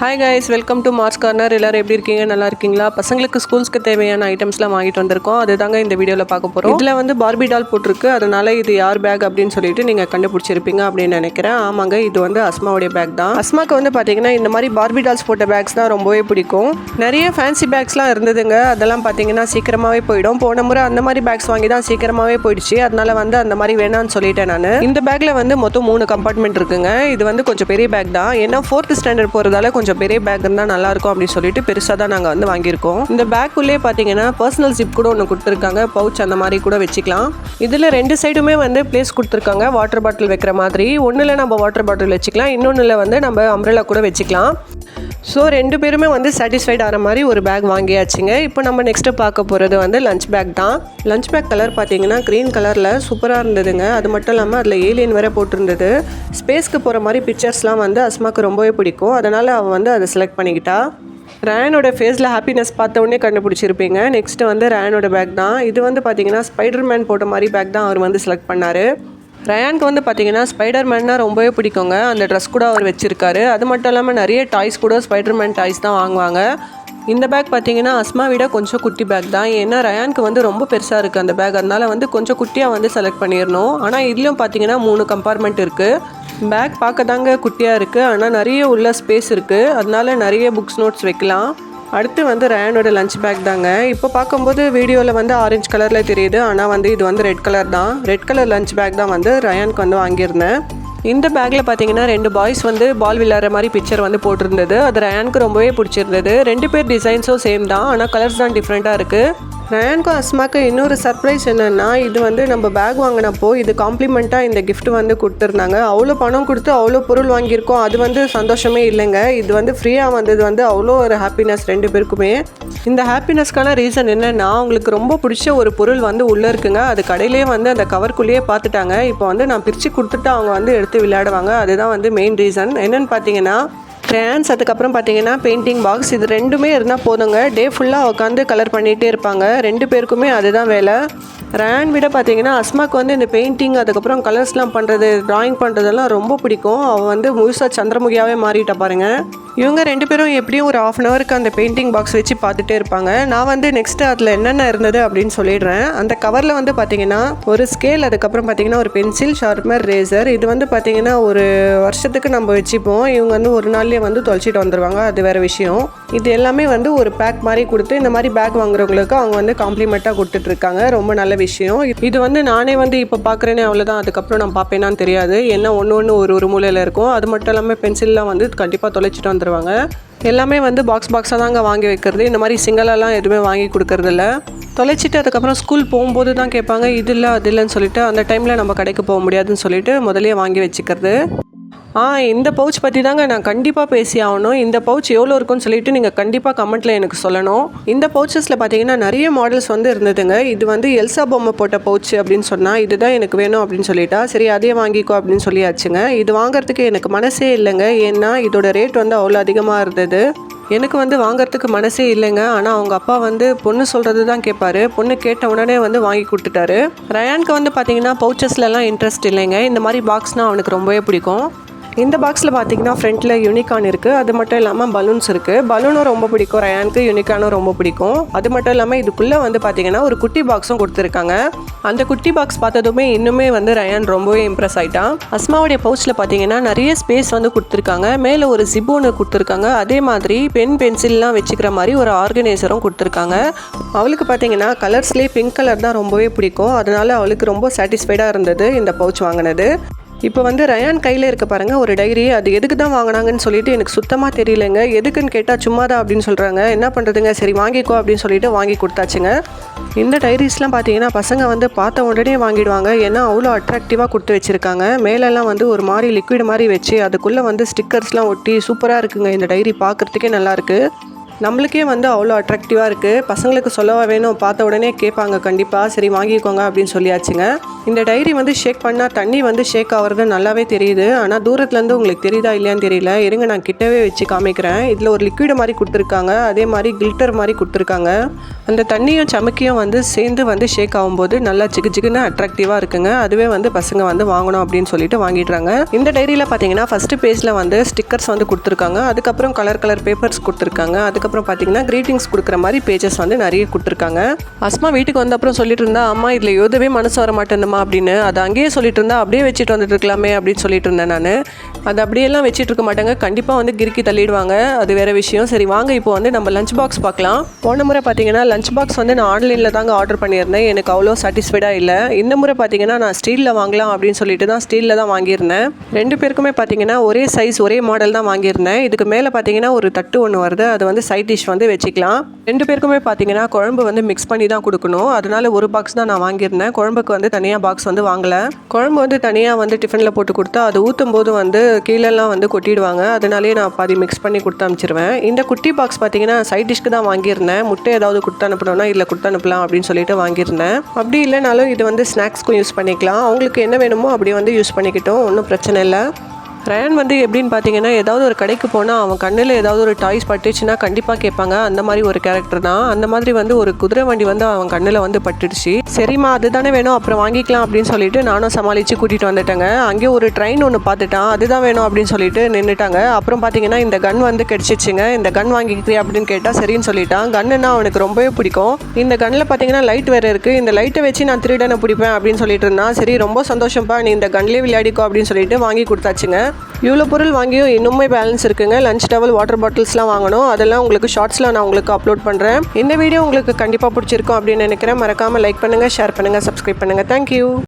Hi guys welcome to March corner எல்லோரும் எப்படி இருக்கீங்க? நல்லா இருக்கீங்களா? பசங்களுக்கு ஸ்கூல்ஸ்க்கு தேவையான ஐட்டம்ஸ்லாம் வாங்கிட்டு வந்திருக்கோம். அதுதாங்க இந்த வீடியோவில் பார்க்க போகிறோம் இதில் வந்து பார்பி டால் போட்டிருக்கு. அதனால இது யார் பேக் அப்படின்னு சொல்லிட்டு நீங்கள் கண்டுபிடிச்சிருப்பீங்க அப்படின்னு நினைக்கிறேன். ஆமாங்க இது வந்து அஸ்மாவுடைய பேக் தான். அஸ்மாக்கு வந்து பார்த்தீங்கன்னா இந்த மாதிரி பார்பி டால்ஸ் போட்ட பேக்ஸ் தான் ரொம்பவே பிடிக்கும். நிறைய ஃபேன்சி பேக்ஸ்லாம் இருந்ததுங்க. அதெல்லாம் பார்த்தீங்கன்னா சீக்கிரமாகவே போயிடும். போன முறை அந்த மாதிரி பேக்ஸ் வாங்கி தான் சீக்கிரமாகவே போயிடுச்சு. அதனால வந்து அந்த மாதிரி வேணாம்னு சொல்லிட்டேன் நான். இந்த பேக்கில் வந்து மொத்தம் மூணு கம்பார்ட்மெண்ட் இருக்குங்க. இது வந்து கொஞ்சம் பெரிய பேக் தான். ஏன்னா ஃபோர்த் ஸ்டாண்டர்ட் போகிறதால கொஞ்சம் பெரிய பேக் இருந்தால் நல்லா இருக்கும் அப்படின்னு சொல்லிட்டு பெருசாக தான் நாங்கள் வந்து வாங்கியிருக்கோம். இந்த பேக்குள்ளே பார்த்தீங்கன்னா பர்சனல் ஜிப் கூட ஒன்று கொடுத்துருக்காங்க. பவுச் அந்த மாதிரி கூட வச்சுக்கலாம். இதில் ரெண்டு சைடுமே வந்து பிளேஸ் கொடுத்துருக்காங்க. வாட்டர் பாட்டில் வைக்கிற மாதிரி. ஒன்றில் நம்ம வாட்டர் பாட்டில் வச்சுக்கலாம். இன்னொன்றில் வந்து நம்ம அம்ரலா கூட வச்சுக்கலாம். ஸோ ரெண்டு பேருமே வந்து சாட்டிஸ்ஃபைட் ஆகிற மாதிரி ஒரு பேக் வாங்கியாச்சுங்க. இப்போ நம்ம நெக்ஸ்ட்டு பார்க்க போகிறது வந்து லஞ்ச் பேக் தான். லஞ்ச் பேக் கலர் பார்த்தீங்கன்னா க்ரீன் கலரில் சூப்பராக இருந்ததுங்க. அது மட்டும் இல்லாமல் அதில் ஏலியன் வேறு போட்டிருந்தது. ஸ்பேஸ்க்கு போகிற மாதிரி பிக்சர்ஸ்லாம் வந்து அஸ்மாக்கு ரொம்பவே பிடிக்கும். அதனால் அவன் வந்து அதை செலக்ட் பண்ணிக்கிட்டா. ரேனோட ஃபேஸில் ஹாப்பினஸ் பார்த்த உடனே கண்டுபிடிச்சிருப்பீங்க. நெக்ஸ்ட்டு வந்து ரேனோட பேக் தான். இது வந்து பார்த்தீங்கன்னா ஸ்பைடர்மேன் போட்ட மாதிரி பேக் தான் அவர் வந்து செலக்ட் பண்ணார். ரயானுக்கு வந்து பார்த்தீங்கன்னா ஸ்பைடர் மேன்னா ரொம்பவே பிடிக்குங்க. அந்த ட்ரெஸ் கூட அவர் வச்சுருக்காரு. அது மட்டும் இல்லாமல் நிறைய டாய்ஸ் கூட ஸ்பைடர் மேன் டாய்ஸ் தான் வாங்குவாங்க. இந்த பேக் பார்த்தீங்கன்னா அஸ்மா விட கொஞ்சம் குட்டி பேக் தான். ஏன்னா ரயானுக்கு வந்து ரொம்ப பெருசாக இருக்குது அந்த பேக் அதனால் வந்து கொஞ்சம் குட்டியாக வந்து செலக்ட் பண்ணிடணும். ஆனால் இதுலேயும் பார்த்தீங்கன்னா மூணு கம்பார்ட்மெண்ட் இருக்குது பேக் பார்க்க தாங்க குட்டியாக இருக்குது ஆனால் நிறைய உள்ள ஸ்பேஸ் இருக்குது அதனால நிறைய புக்ஸ் நோட்ஸ் வைக்கலாம். அடுத்து வந்து ரயானோட லஞ்ச் பேக் தாங்க. இப்போ பார்க்கும்போது வீடியோவில் வந்து ஆரஞ்சு கலரில் தெரியுது. ஆனால் வந்து இது வந்து ரெட் கலர் தான். ரெட் கலர் லஞ்ச் பேக் தான் வந்து ரயானுக்கு வந்து வாங்கியிருந்தேன். இந்த பேக்கில் பார்த்தீங்கன்னா ரெண்டு பாய்ஸ் வந்து பால் விளையாடுற மாதிரி பிக்சர் வந்து போட்டிருந்தது. அது ரயானுக்கு ரொம்பவே பிடிச்சிருந்தது. ரெண்டு பேர் டிசைன்ஸும் சேம் தான். ஆனால் கலர்ஸ் தான் டிஃப்ரெண்ட்டாக இருக்குது ரயானுக்கும் அஸ்மாக்கு இன்னொரு சர்ப்ரைஸ் என்னென்னா இது வந்து நம்ம பேக் வாங்கினப்போ இது காம்ப்ளிமெண்ட்டாக இந்த கிஃப்ட் வந்து கொடுத்துருந்தாங்க. அவ்வளோ பணம் கொடுத்து அவ்வளோ பொருள் வாங்கியிருக்கோம். அது வந்து சந்தோஷமே இல்லைங்க. இது வந்து ஃப்ரீயாக வந்தது வந்து அவ்வளோ ஒரு ஹாப்பினஸ் ரெண்டு பேருக்குமே. இந்த ஹாப்பினஸ்க்கான ரீசன் என்னென்னா அவங்களுக்கு ரொம்ப பிடிச்ச ஒரு பொருள் வந்து உள்ளே இருக்குங்க. அது கடையிலே வந்து அந்த கவர்க்குள்ளேயே பார்த்துட்டாங்க. இப்போ வந்து நான் பிரித்து கொடுத்துட்டு அவங்க வந்து எடுத்து விளையாடுவாங்க. அதுதான் வந்து மெயின் ரீசன் என்னென்னு பார்த்தீங்கன்னா கிரேன்ஸ் அதுக்கப்புறம் பார்த்தீங்கன்னா பெயிண்டிங் பாக்ஸ் இது ரெண்டுமே இருந்தால் போதுங்க. டே ஃபுல்லாக உட்காந்து கலர் பண்ணிகிட்டே இருப்பாங்க. ரெண்டு பேருக்குமே அதுதான் வேலை. ரேன் விட பார்த்தீங்கன்னா அஸ்மாக்கு வந்து இந்த பெயிண்டிங் அதுக்கப்புறம் கலர்ஸ்லாம் பண்ணுறது ட்ராயிங் பண்ணுறதெல்லாம் ரொம்ப பிடிக்கும். அவள் வந்து முழுசாக சந்திரமுகியாவே மாறிட்டா பாருங்கள் இவங்க ரெண்டு பேரும் எப்படியும் ஒரு ஆஃப் அன் ஹவருக்கு அந்த பெயிண்டிங் பாக்ஸ் வச்சு பார்த்துட்டே இருப்பாங்க. நான் வந்து நெக்ஸ்ட் அதில் என்னென்ன இருந்தது அப்படின்னு சொல்லிடுறேன். அந்த கவரில் வந்து பார்த்தீங்கன்னா ஒரு ஸ்கேல் அதுக்கப்புறம் பார்த்தீங்கன்னா ஒரு பென்சில் ஷார்ப்னர் ரேசர் இது வந்து பார்த்தீங்கன்னா ஒரு வருஷத்துக்கு நம்ம வச்சுப்போம். இவங்க வந்து ஒரு நாள்லேயே வந்து தொலைச்சிட்டு வந்துடுவாங்க அது வேறு விஷயம். இது எல்லாமே வந்து ஒரு பேக் மாதிரி கொடுத்து இந்த மாதிரி பேக் வாங்குறவங்களுக்கு அவங்க வந்து காம்ப்ளிமெண்ட்டாக கொடுத்துட்ருக்காங்க. ரொம்ப நல்ல விஷயம். இது வந்து நானே வந்து இப்போ பார்க்குறேனே அவ்வளோதான் அதுக்கப்புறம் நான் பார்ப்பேனான்னு தெரியாது. ஏன்னா ஒன்று ஒன்று ஒரு ஒரு மூலையில் இருக்கும். அது மட்டும் இல்லாமல் பென்சில்லாம் வந்து கண்டிப்பாக தொலைச்சிட்டு வந்துடுவாங்க எல்லாமே வந்து பாக்ஸ் பாக்ஸாக தாங்க வாங்கி வைக்கிறது. இந்த மாதிரி சிங்கிளெல்லாம் எதுவுமே வாங்கி கொடுக்கறதில்ல. தொலைச்சிட்டு அதுக்கப்புறம் ஸ்கூல் போகும்போது தான் கேட்பாங்க இது இல்லை அது இல்லைன்னு சொல்லிட்டு அந்த டைமில் நம்ம கடைக்கு போக முடியாதுன்னு சொல்லிட்டு முதலே வாங்கி வச்சுக்கிறது. ஆ இந்த பவுச் பற்றி தாங்க நான் கண்டிப்பாக பேசி ஆகணும் இந்த பவுச் எவ்வளோ இருக்குன்னு சொல்லிட்டு நீங்கள் கண்டிப்பாக கமெண்ட்டில் எனக்கு சொல்லணும். இந்த பவுச்சஸில் பார்த்தீங்கன்னா நிறைய மாடல்ஸ் வந்து இருந்ததுங்க. இது வந்து எல்சா பொம்மை போட்ட பவுச் அப்படின்னு சொன்னால் இதுதான் எனக்கு வேணும் அப்படின்னு சொல்லிட்டா சரி அதே வாங்கிக்கோ அப்படின்னு சொல்லியாச்சுங்க. இது வாங்குறதுக்கு எனக்கு மனசே இல்லைங்க. ஏன்னா இதோட ரேட் வந்து அவ்வளோ அதிகமாக இருந்தது. எனக்கு வந்து வாங்குறதுக்கு மனசே இல்லைங்க. ஆனால் அவங்க அப்பா வந்து பொண்ணு சொல்கிறது தான் கேட்பாரு பொண்ணு கேட்ட உடனே வந்து வாங்கி கொடுத்துட்டாரு. ரயானுக்கு வந்து பார்த்தீங்கன்னா பவுச்சஸ்லலாம் இன்ட்ரெஸ்ட் இல்லைங்க. இந்த மாதிரி பாக்ஸ்னால் அவனுக்கு ரொம்பவே பிடிக்கும். இந்த பாக்ஸில் பார்த்தீங்கன்னா ஃப்ரண்ட்டில் யூனிகான் இருக்குது அது மட்டும் இல்லாமல் பலூன்ஸ் இருக்குது பலூனும் ரொம்ப பிடிக்கும். ரயானுக்கு யூனிகானும் ரொம்ப பிடிக்கும். அது மட்டும் இல்லாமல் இதுக்குள்ளே வந்து பார்த்தீங்கன்னா ஒரு குட்டி பாக்ஸும் கொடுத்துருக்காங்க. அந்த குட்டி பாக்ஸ் பார்த்ததுமே இன்னுமே வந்து ரயான் ரொம்பவே இம்ப்ரெஸ் ஆகிட்டான் அஸ்மாவுடைய பவுச்சில் பார்த்தீங்கன்னா நிறைய ஸ்பேஸ் வந்து கொடுத்துருக்காங்க. மேலே ஒரு ஜிப் ஒன்று கொடுத்துருக்காங்க. அதே மாதிரி பென் பென்சில்லாம் வச்சுக்கிற மாதிரி ஒரு ஆர்கனைசரும் கொடுத்துருக்காங்க. அவளுக்கு பார்த்தீங்கன்னா கலர்ஸ்லேயே பிங்க் கலர் தான் ரொம்பவே பிடிக்கும். அதனால அவளுக்கு ரொம்ப சாட்டிஸ்ஃபைடாக இருந்தது இந்த பவுச் வாங்கினது. இப்போ வந்து ரயான் கையில் இருக்க பாருங்க ஒரு டைரி அது எதுக்கு தான் வாங்கினாங்கன்னு சொல்லிட்டு எனக்கு சுத்தமாக தெரியலங்க. எதுக்குன்னு கேட்டால் சும்மா தான் அப்படின்னு சொல்கிறாங்க என்ன பண்ணுறதுங்க சரி வாங்கிக்கோ அப்படின்னு சொல்லிட்டு வாங்கி கொடுத்தாச்சுங்க. இந்த டைரிஸ்லாம் பார்த்தீங்கன்னா பசங்க வந்து பார்த்த உடனே வாங்கிடுவாங்க. ஏன்னா அவ்வளோ அட்ராக்டிவாக கொடுத்து வச்சுருக்காங்க. மேலெல்லாம் வந்து ஒரு மாதிரி லிக்விட் மாதிரி வச்சு அதுக்குள்ளே வந்து ஸ்டிக்கர்ஸ்லாம் ஒட்டி சூப்பராக இருக்குங்க. இந்த டைரி பார்க்குறதுக்கே நல்லாயிருக்கு நம்மளுக்கே வந்து அவ்வளோ அட்ராக்டிவாக இருக்குது பசங்களுக்கு சொல்லவா வேணும்? பார்த்த உடனே கேட்பாங்க கண்டிப்பாக சரி வாங்கிக்கோங்க அப்படின்னு சொல்லியாச்சுங்க. இந்த டைரி வந்து ஷேக் பண்ணால் தண்ணி வந்து ஷேக் ஆகிறது நல்லாவே தெரியுது. ஆனால் தூரத்துலேருந்து உங்களுக்கு தெரியுதா இல்லையான்னு தெரியல. இருங்க நான் கிட்டவே வச்சு காமிக்கிறேன். இதில் ஒரு லிக்விட் மாதிரி கொடுத்துருக்காங்க. அதே மாதிரி கில்டர் மாதிரி கொடுத்துருக்காங்க. அந்த தண்ணியும் சமக்கியும் வந்து சேர்ந்து வந்து ஷேக் ஆகும்போது நல்லா சிக்கு சிக்குன்னு அட்ராக்டிவாக இருக்குங்க. அதுவே வந்து பசங்க வந்து வாங்கணும் அப்படின்னு சொல்லிட்டு வாங்கிடுறாங்க. இந்த டைரியில் பார்த்தீங்கன்னா ஃபஸ்ட்டு பேஜில் வந்து ஸ்டிக்கர்ஸ் வந்து கொடுத்துருக்காங்க. அதுக்கப்புறம் கலர் கலர் பேப்பர்ஸ் கொடுத்துருக்காங்க. அதுக்கப்புறம் பார்த்தீங்கன்னா க்ரீட்டிங்ஸ் கொடுக்குற மாதிரி பேஜஸ் வந்து நிறைய கொடுத்துருக்காங்க. அஸ்மா வீட்டுக்கு வந்த அப்புறம் சொல்லிட்டு இருந்தா அம்மா இதில் எதுவே மனசு வர மாட்டேன்னுமா அப்படின்னு. அதை அங்கேயே சொல்லிட்டு இருந்தா அப்படியே வச்சுட்டு வந்துட்டு இருக்கலாமே அப்படின்னு சொல்லிட்டு இருந்தேன் நான். அது அப்படியெல்லாம் வச்சுட்டு இருக்க மாட்டாங்க. கண்டிப்பாக வந்து கிறுக்கி தள்ளிடுவாங்க. அது வேற விஷயம். சரி வாங்க இப்போ வந்து நம்ம லஞ்ச் பாக்ஸ் பார்க்கலாம். போன முறை பார்த்தீங்கன்னா லஞ்ச் பாக்ஸ் வந்து நான் ஆன்லைனில் தாங்க ஆர்டர் பண்ணியிருந்தேன். எனக்கு அவ்வளோ சாட்டிஸ்ஃபைடாக இல்லை. இந்த முறை பார்த்தீங்கன்னா நான் ஸ்டீலில் வாங்கலாம் அப்படின்னு சொல்லிட்டு தான் ஸ்டீலில் தான் வாங்கியிருந்தேன். ரெண்டு பேருக்குமே பார்த்தீங்கன்னா ஒரே சைஸ் ஒரே மாடல் தான் வாங்கியிருந்தேன். இதுக்கு மேலே பார்த்தீங்கன்னா ஒரு தட்டு ஒன்று வருது. அது வந்து சைட் டிஷ் வந்து வச்சுக்கலாம். ரெண்டு பேருக்குமே பார்த்தீங்கன்னா குழம்பு வந்து மிக்ஸ் பண்ணி தான் கொடுக்கணும். அதனால ஒரு பாக்ஸ் தான் நான் வாங்கியிருந்தேன். குழம்புக்கு வந்து தனியாக பாக்ஸ் வந்து வாங்கலை. குழம்பு வந்து தனியாக வந்து டிஃபனில் போட்டு கொடுத்தா அது ஊற்றும் போது வந்து கீழெல்லாம் வந்து கொட்டிடுவாங்க. அதனாலே நான் பாதி மிக்ஸ் பண்ணி கொடுத்து அனுப்பிச்சிருவேன். இந்த குட்டி பாக்ஸ் பார்த்தீங்கன்னா சைட் டிஷ்க்கு தான் வாங்கியிருந்தேன். முட்டை ஏதாவது கொடுத்து அனுப்பணும்னா இல்லை கொடுத்து அனுப்பலாம் அப்படின்னு சொல்லிட்டு வாங்கியிருந்தேன். அப்படி இல்லைனாலும் இது வந்து ஸ்நாக்ஸ்க்கும் யூஸ் பண்ணிக்கலாம். அவங்களுக்கு என்ன வேணுமோ அப்படி வந்து யூஸ் பண்ணிக்கிட்டோம். ஒன்றும் பிரச்சனை இல்லை. ரயான் வந்து எப்படின்னு பார்த்தீங்கன்னா ஏதாவது ஒரு கடைக்கு போனால் அவன் கண்ணில் ஏதாவது ஒரு டாய்ஸ் பட்டுச்சுன்னா கண்டிப்பாக கேட்பாங்க. அந்த மாதிரி ஒரு கேரக்டர் தான். அந்த மாதிரி வந்து ஒரு குதிரை வண்டி வந்து அவன் கண்ணில் வந்து பட்டுடுச்சு. சரிம்மா அதுதானே வேணும் அப்புறம் வாங்கிக்கலாம் அப்படின்னு சொல்லிட்டு நானும் சமாளித்து கூட்டிகிட்டு வந்துட்டேங்க. அங்கேயே ஒரு ட்ரெயின் ஒன்று பார்த்துட்டான். அதுதான் வேணும் அப்படின்னு சொல்லிட்டு நின்றுட்டாங்க அப்புறம் பார்த்தீங்கன்னா இந்த கன் வந்து கிடச்சிச்சுங்க. இந்த கன் வாங்கிக்கிறியா அப்படின்னு கேட்டால் சரின்னு சொல்லிட்டான். கன்னுன்னா அவனுக்கு ரொம்பவே பிடிக்கும். இந்த கன்னில் பார்த்தீங்கன்னா லைட் வேறு இருக்குது இந்த லைட்டை வச்சு நான் திருடனை பிடிப்பேன் அப்படின்னு சொல்லிட்டு இருந்தான். சரி ரொம்ப சந்தோஷம்ப்பா நீ இந்த கன்லேயே விளையாடிக்கோ அப்படின்னு சொல்லிட்டு வாங்கி கொடுத்தாச்சுங்க. இவ்வளோ பொருள் வாங்கியும் இன்னுமே பேலன்ஸ் இருக்குங்க. லஞ்ச் டவல் வாட்டர் பாட்டில்ஸ்லாம் வாங்கணும். அதெல்லாம் உங்களுக்கு ஷார்ட்ஸில் நான் உங்களுக்கு அப்லோட் பண்ணுறேன் இந்த வீடியோ உங்களுக்கு கண்டிப்பாக பிடிச்சிருக்கும் அப்படின்னு நினைக்கிறேன். மறக்காமல் லைக் பண்ணுங்கள் ஷேர் பண்ணுங்கள் சப்ஸ்கிரைப் பண்ணுங்கள் தேங்க்யூ